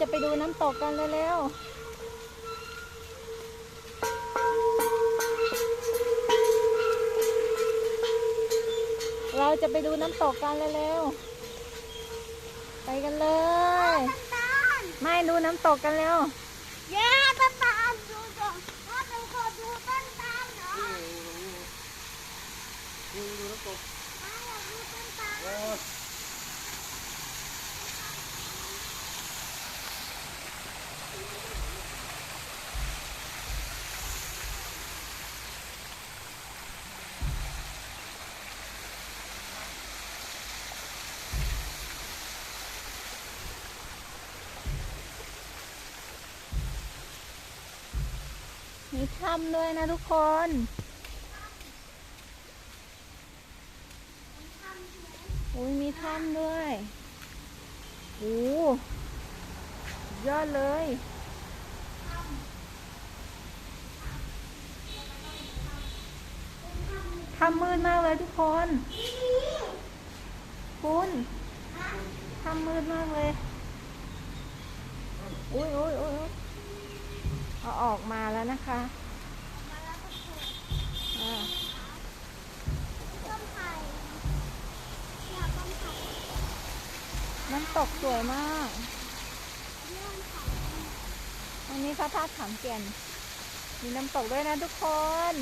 จะไปดูน้ำตกกันเร็วๆ เราจะไปดูน้ำตกกันเร็วๆ ไปกันเลยตาลไม่ดูน้ำตกกันเร็วเย้ต้นตาลดูก่อนว่าเป็นคนดูต้นตาลเหรอดูดูน้ำตกไม่อยากดูต้นตาล มีถ้ำด้วยนะทุกคนอุ้ยมีถ้ำด้วยโอ้ยอดเลยถ้ำมืดมากเลยทุกคนคุณถ้ำมืดมากเลยอุ้ยอุ้ยอุ้ย เอาออกมาแล้วนะคะน้ำตกสวยมากอันนี้พระธาตุขามเกียนมีน้ำตกด้วยนะทุกคน